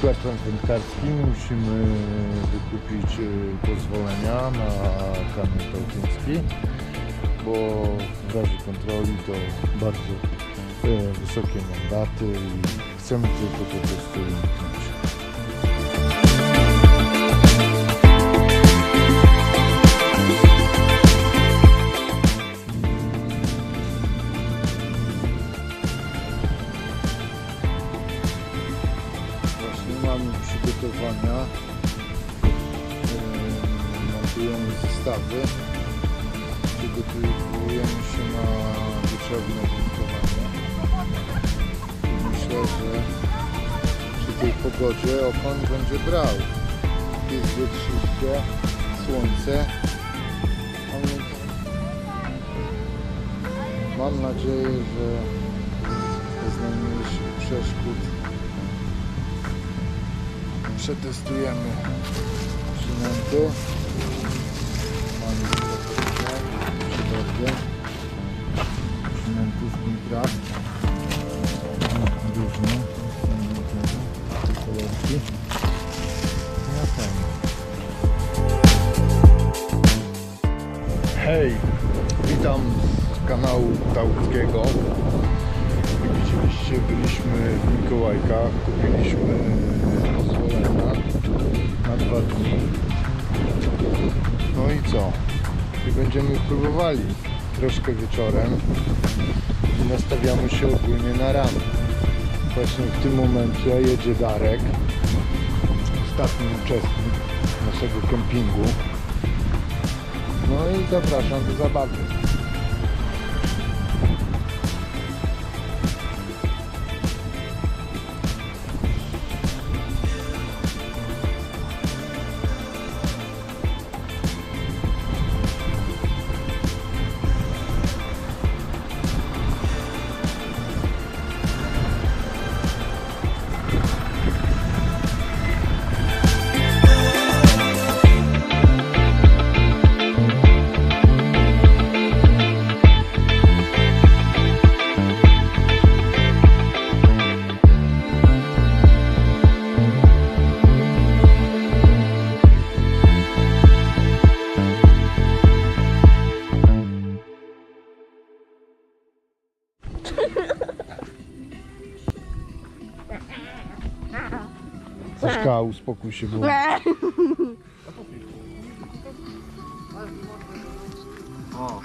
sklepem wędkarskim musimy wykupić e, pozwolenia na kamień tałtyński, bo w razie kontroli to bardzo e, wysokie mandaty i chcemy tylko po prostu przygotowania. Yy, Montujemy zestawy. Przygotowujemy się na wieczorne wędkowanie. Myślę, że przy tej pogodzie okon będzie brał. Jest wietrzyście, słońce. Mam nadzieję, że bez najmniejszych przeszkód przetestujemy przynęty. Mamy przydrogie. Przynęty z Mitra. Różne. Te kolorki. Ja fajnie. Hej, witam z kanału Tałckiego. Jak widzieliście, byliśmy w Mikołajkach, kupiliśmy będziemy próbowali troszkę wieczorem i nastawiamy się ogólnie na rano. Właśnie w tym momencie jedzie Darek, ostatni uczestnik naszego kempingu. No i zapraszam do zabawy. Saszka, uspokój się, bo... O.